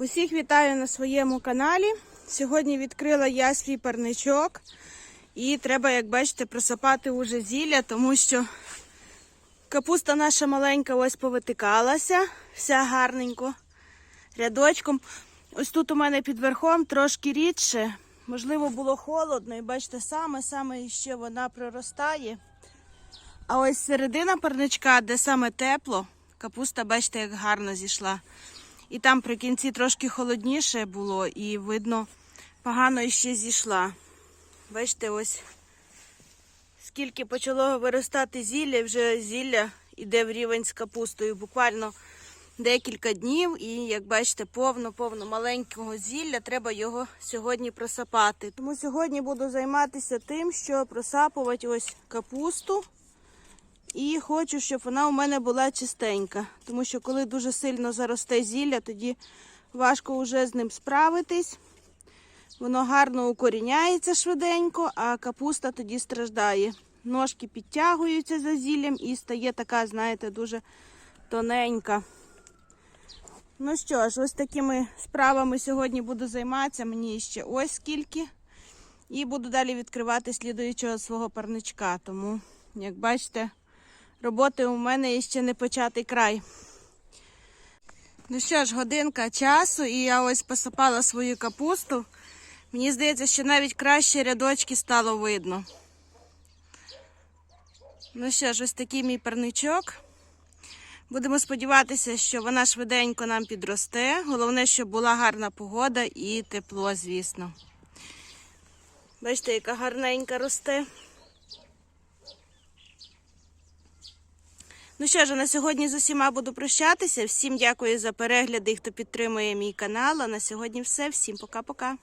Усіх вітаю на своєму каналі. Сьогодні відкрила я свій парничок. І треба, як бачите, просапати уже зілля, тому що капуста наша маленька ось повитикалася, вся гарненько, рядочком. Ось тут у мене під верхом трошки рідше. Можливо, було холодно, і бачите, саме-саме ще вона проростає. А ось середина парничка, де саме тепло, капуста, бачите, як гарно зійшла. І там при кінці трошки холодніше було, і видно, погано іще зійшла. Бачите, ось скільки почало виростати зілля, вже зілля йде в рівень з капустою. Буквально декілька днів, і як бачите, повно-повно маленького зілля, треба його сьогодні просапати. Тому сьогодні буду займатися тим, що просапувати ось капусту. І хочу, щоб вона у мене була чистенька. Тому що коли дуже сильно заросте зілля, тоді важко вже з ним справитись. Воно гарно укоріняється швиденько, а капуста тоді страждає. Ножки підтягуються за зіллям і стає така, знаєте, дуже тоненька. Ну що ж, ось такими справами сьогодні буду займатися. Мені ще ось скільки. І буду далі відкривати слідуючого свого парничка. Тому, як бачите, роботи у мене ще не початий край. Ну що ж, годинка часу, і я ось посапала свою капусту. Мені здається, що навіть краще рядочки стало видно. Ну що ж, ось такий мій парничок. Будемо сподіватися, що вона швиденько нам підросте. Головне, щоб була гарна погода і тепло, звісно. Бачите, яка гарненька росте. Ну що ж, на сьогодні з усіма буду прощатися. Всім дякую за перегляди, хто підтримує мій канал. А на сьогодні все. Всім пока-пока.